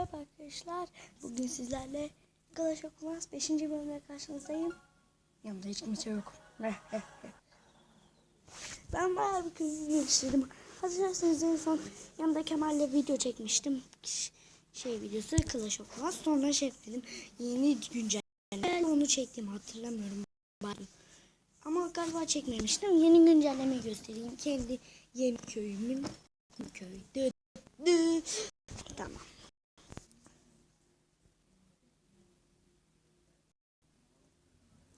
Merhaba arkadaşlar. Bugün sizlerle Clash of Clans 5. bölümde karşınızdayım. Yanımda hiç kimse yok. ben bayağı bir gün istedim. Hatırlarsanız en son yanımda Kemal'le video çekmiştim. Şey videosu Clash of Clans. Sonra şey ekledim. Yeni güncelleme. Onu çektim hatırlamıyorum. Bayağı. Ama galiba çekmemiştim. Yeni güncellemeyi göstereyim. Kendi yeni köyümün köyde. Tamam.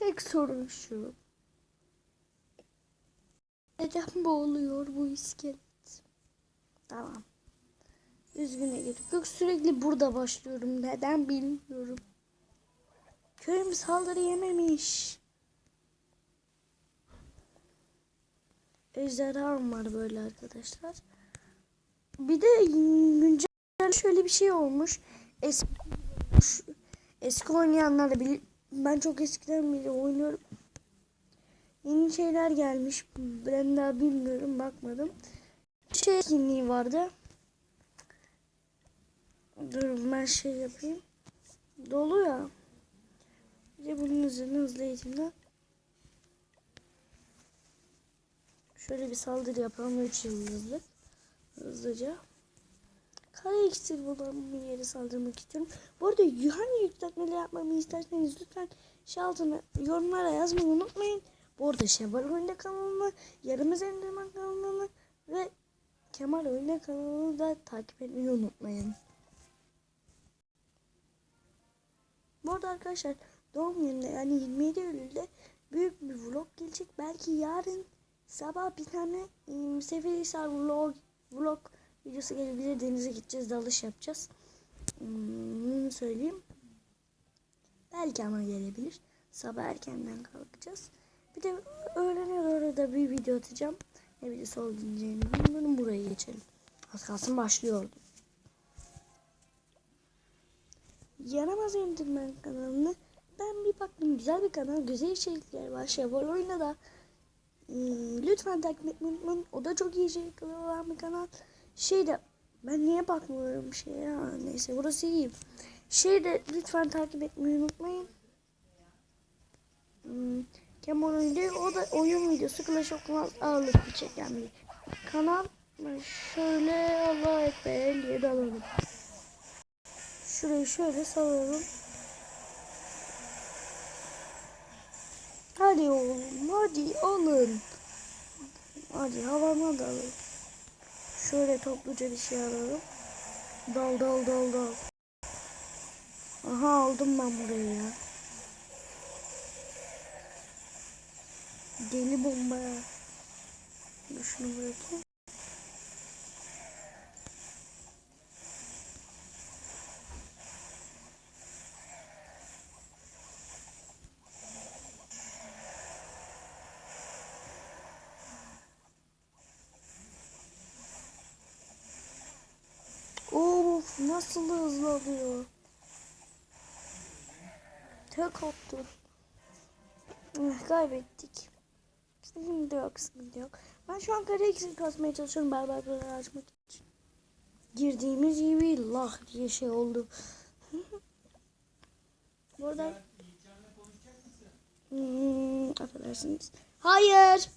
Tek sorun şu. Neden boğuluyor bu iskelet? Tamam. Üzgüne gerek yok. Sürekli burada başlıyorum. Neden bilmiyorum. Köyüm saldırı yememiş. Ejderham var böyle arkadaşlar. Bir de güncel şöyle bir şey olmuş. Eski, eski oynayanlar da. Ben çok eskiden beri oynuyorum. Yeni şeyler gelmiş. Ben daha bilmiyorum bakmadım. Şey etkinliği vardı. Dur ben şey yapayım. Dolu ya. Bir de bunun üzerine hızlı eğitimden. Şöyle bir saldırı yapalım 3 yıldızlı. Hızlıca. Kare iksir bulan bir yere saldırmak istiyorum. Bu arada hangi yükseltmeleri yapmamı isterseniz lütfen şey altına yorumlara yazmayı unutmayın. Bu arada Şevval Oyunda kanalını, Yarımız Enderman kanalını ve Kemal Oyunda kanalını da takip etmeyi unutmayın. Bu arada arkadaşlar doğum günümde yani 27 Eylül'de büyük bir vlog gelecek. Belki yarın sabah bir tane ım, Seferihisar vlog, vlog videosu gelebilir. Denize gideceğiz, dalış yapacağız. Hmm, söyleyeyim. Belki ama gelebilir. Sabah erkenden kalkacağız. Bir de öğlene doğru da bir video atacağım. Ne videosu olduğunu bilmiyorum. Buraya geçelim. Az kalsın başlıyordu. Yaramaz Enderman kanalını ben bir baktım güzel bir kanal güzel içerikler var Şevval oyunda da hmm, lütfen takip etmeyi unutmayın o da çok iyi içerikler olan bir kanal şey de ben niye bakmıyorum şey ya neyse burası iyi şey de lütfen takip etmeyi unutmayın hmm, Kemal oyunda o da oyun videosu Clash of Clans ağırlıklı çeken bir kanal şöyle Allah ekber 57 alalım Şurayı şöyle salıyorum. Hadi oğlum hadi alın. Hadi havama da. Şöyle topluca bir şey alalım. Dal dal dal dal. Aha aldım ben burayı ya. Deli bomba. Dur şunu bırakayım. Of nasıl hızlı alıyor. Tek attı. Eh, Kaybettik. Sıkıntı yok, sıkıntı yok. Ben şu an kare iksir kasmaya çalışıyorum berberleri açmak için. Girdiğimiz gibi lah diye şey oldu. Burada hmm, affedersiniz. Hayır.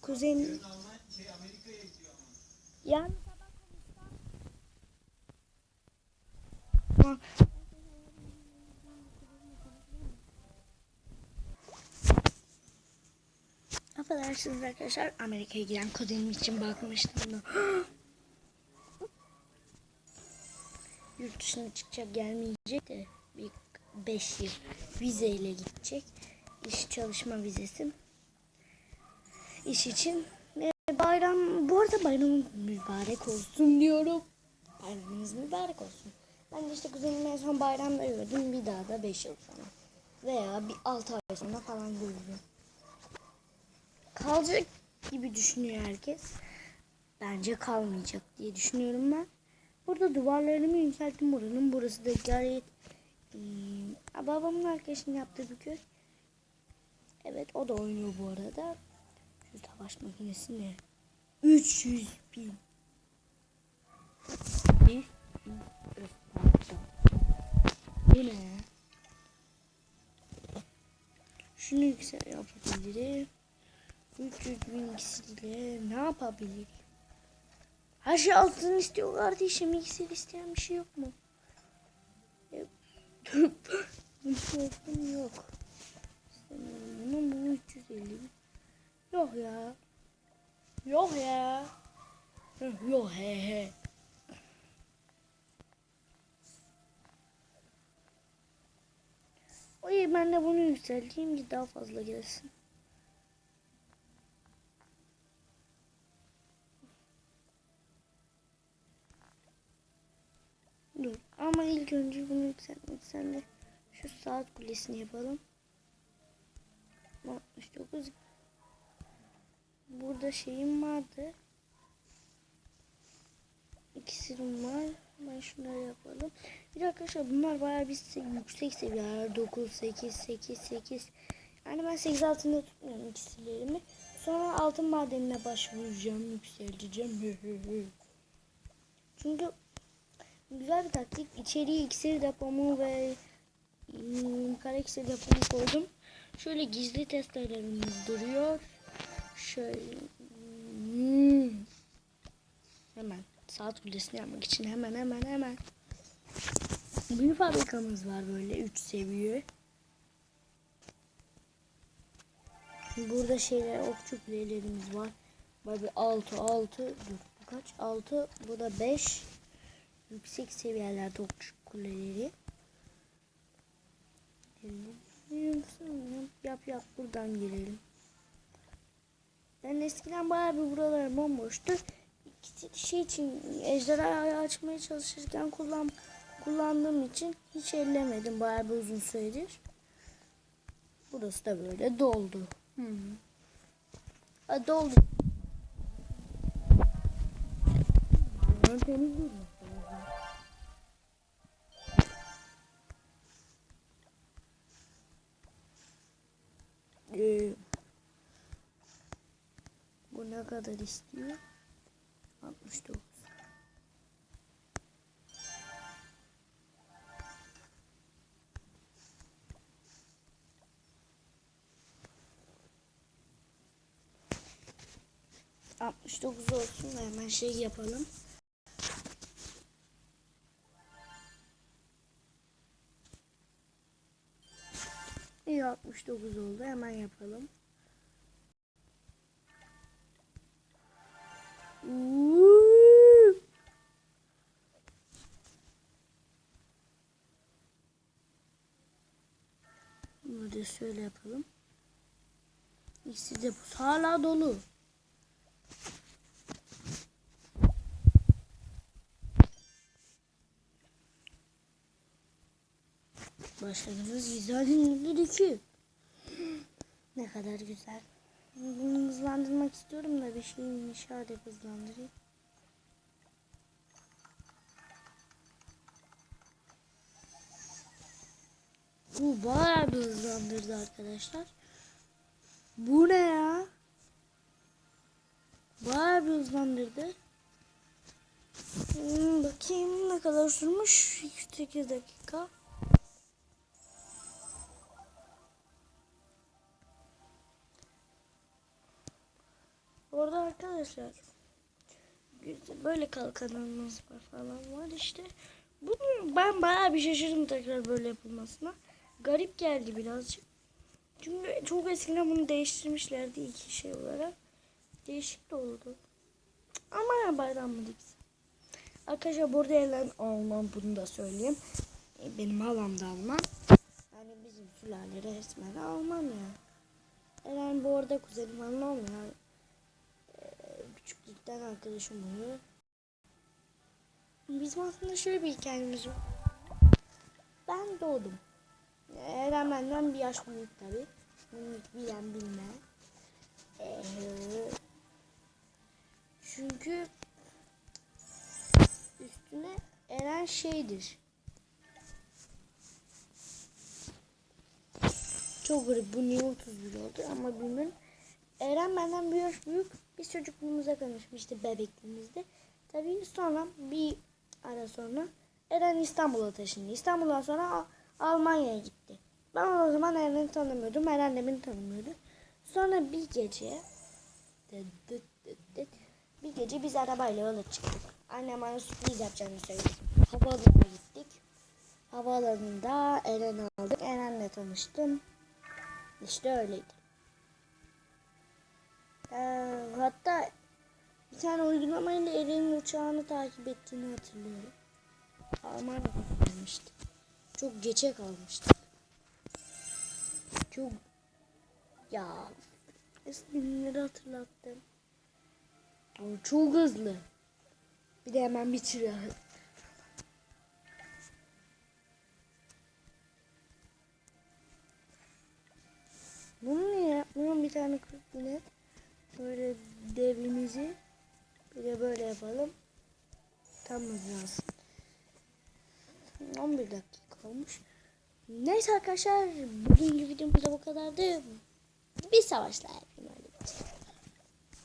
Kuzen. Yani Affedersiniz arkadaşlar Amerika'ya giden kuzenim için bakmıştım da. Yurt dışına çıkacak gelmeyecek de bir 5 yıl vizeyle gidecek. İş çalışma vizesi. İş için e, bayram bu arada bayramın mübarek olsun diyorum. Bayramınız mübarek olsun. Ben de işte kuzenimi en son bayramda gördüm. Bir daha da 5 yıl sonra. Veya bir 6 ay sonra falan görürüm. Kalacak gibi düşünüyor herkes. Bence kalmayacak diye düşünüyorum ben. Burada duvarlarımı yükselttim buranın. Burası da gayet hmm, babamın arkadaşının yaptığı bir köy. Evet o da oynuyor bu arada. Şu savaş makinesi ne? 300 bin. Bir, öf, Bu ne? Şunu yüksel yapabilirim. 300 bin kişiyle ne yapabilirim? Her şey altın istiyor kardeşim. İksir isteyen bir şey yok mu? Yok. Bir şey yok. Bunun bu 350 bin. Yok ya. Yok ya. Yok he he. İyi ben de bunu yükselteyim ki daha fazla gelsin. Dur ama ilk önce bunu yükseltmek sen de şu saat kulesini yapalım. 69 Burada şeyim vardı. İkisirim var. Ben şunları yapalım. Bir de arkadaşlar bunlar bayağı bir se- yüksek seviyeler. 9, 8, 8, 8. Yani ben 8 altında tutmuyorum ikisilerimi. Sonra altın madenine başvuracağım. Yükselteceğim. Çünkü güzel bir taktik. İçeriye iksir depomu ve hmm, kara iksir depomu koydum. Şöyle gizli testlerimiz duruyor. Şöyle. Hmm. Hemen saat kulesini yapmak için hemen hemen hemen. Bir fabrikamız var böyle 3 seviye. Burada şeyler okçu kulelerimiz var. Böyle 6 6 dur bu kaç? 6 bu da 5 yüksek seviyelerde okçu kuleleri. Yap yap buradan girelim. Ben eskiden bayağı bir buralar bomboştu. Şey için ejderhayı açmaya çalışırken kullan kullandığım için hiç ellemedim bayağı bir uzun süredir. Burası da böyle doldu. Hı -hı. Ha, doldu. Ben temizliyorum. Ee, bu ne kadar istiyor? 69. Altmış dokuz olsun da hemen şey yapalım. İyi 69 oldu hemen yapalım. Da şöyle yapalım. İkisi de bu hala dolu. Başkanımız güzel dinledi ki. Ne kadar güzel. Bunu hızlandırmak istiyorum da bir şeyi inşa hızlandırayım. Bu bayağı bir hızlandırdı arkadaşlar. Bu ne ya? Bayağı bir hızlandırdı. Hmm, bakayım ne kadar sürmüş? 8 dakika. Orada arkadaşlar böyle kalkanımız var falan var işte. Bunu ben bayağı bir şaşırdım tekrar böyle yapılmasına. Garip geldi birazcık. Çünkü çok eskiden bunu değiştirmişlerdi iki şey olarak. Değişik de oldu. Ama ya bayramlık. Arkadaşlar burada yerlen Alman bunu da söyleyeyim. E, Benim halam da Alman. Yani bizim sülale resmen Alman ya. Eren bu arada kuzenim Alman ya küçüklükten arkadaşım oluyor. Bizim aslında şöyle bir hikayemiz var. Ben doğdum. Eren benden bir yaş büyük tabi. Bunu bilen bilmeyen. Ee, çünkü üstüne Eren şeydir. Çok garip. Bu niye 31 oldu ama bilmiyorum. Eren benden bir yaş büyük. Biz çocukluğumuza tanışmıştı bebekliğimizde. Tabii sonra bir ara sonra Eren İstanbul'a taşındı. İstanbul'dan sonra Almanya'ya gitti. Ben o zaman Eren'i tanımıyordum. Eren de beni tanımıyordu. Sonra bir gece bir gece biz arabayla yola çıktık. Annem bana sürpriz yapacağını söyledi. Havaalanına gittik. Havaalanında Eren'i aldık. Eren'le tanıştım. İşte öyleydi. Ee, hatta bir tane uygulamayla Eren'in uçağını takip ettiğini hatırlıyorum. Almanya'da kalmıştık. Çok geçe kalmıştık. Çok ya günleri hatırlattım. Ama çok hızlı. Bir de hemen bitiriyor. Bunu niye yapmıyorum? Bir tane 40 binet. Böyle devimizi bir de böyle yapalım. Tam lazım. 11 dakika olmuş. Neyse arkadaşlar bugünkü videomuzda bu kadardı. Bir savaşla yapayım öyle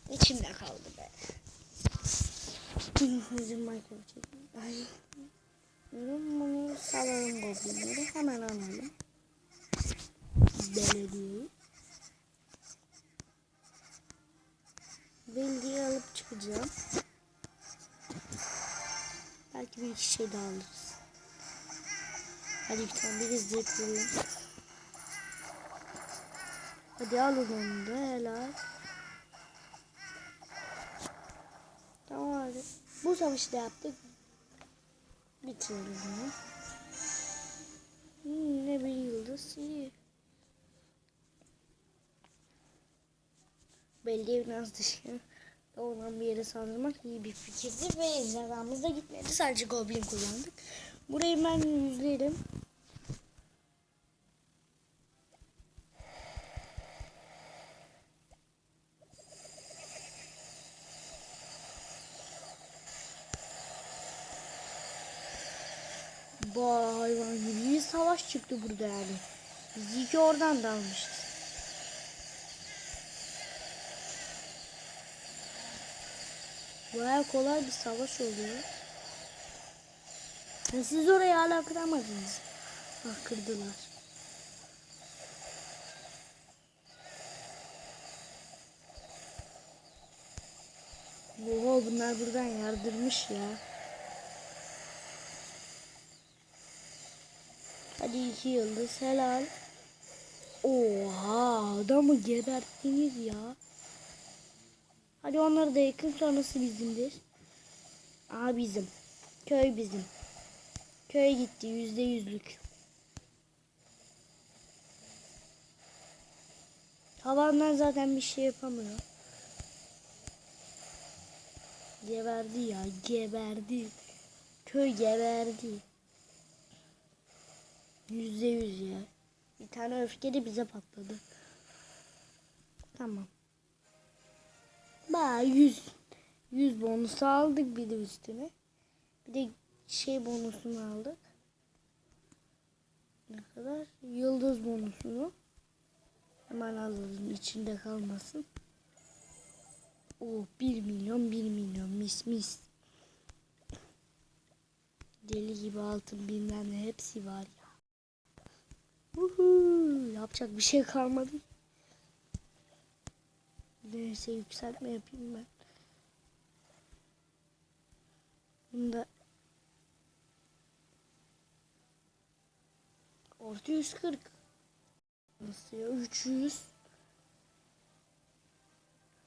bir. İçimde kaldı be. Bizim Minecraft. Ay. Bunu salalım goblinleri. Hemen alalım. Belediyeyi. Belediyeyi alıp çıkacağım. Belki bir iki şey daha alırız. Hadi bir tane bir kurayım. Hadi alın onu da helal. Tamam hadi. Bu savaşı da yaptık. Bitirelim bunu. Hmm, ne bir yıldız iyi. Belediye biraz dışı olan bir yere saldırmak iyi bir fikirdi ve ejderhamız da gitmedi. Sadece goblin kullandık. Burayı ben yüzlerim. Vay hayvan gibi bir çıktı burada yani. Biz iyi ki oradan dalmışız. Baya kolay bir savaş oluyor. Ya siz orayı hala kıramadınız. Ah kırdılar. Oha bunlar buradan yardırmış ya. Hadi iki yıldız helal. Oha adamı geberttiniz ya. Hadi onları da yakın sonrası bizimdir. Aa bizim. Köy bizim. Köy gitti yüzde yüzlük. Havandan zaten bir şey yapamıyor. Geberdi ya geberdi. Köy geberdi. Yüzde yüz ya. Bir tane öfke de bize patladı. Tamam. Baya yüz. Yüz bonusu aldık bir de üstüne. Bir de şey bonusunu aldık. Ne kadar? Yıldız bonusunu. Hemen alalım içinde kalmasın. O 1 milyon 1 milyon mis mis. Deli gibi altın bilmem ne hepsi var yapacak bir şey kalmadı. Neyse yükseltme yapayım ben. Bunda orta 140 nasıl ya? 300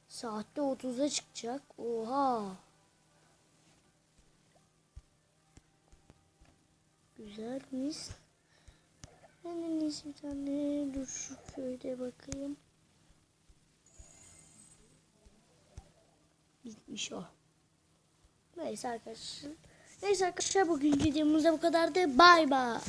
saatte 30'a çıkacak. Oha! Güzel mis ben en iyisi bir tane dur şu köyde bakayım bitmiş o neyse arkadaşlar Neyse arkadaşlar bugün videomuzda bu kadardı. Bay bay.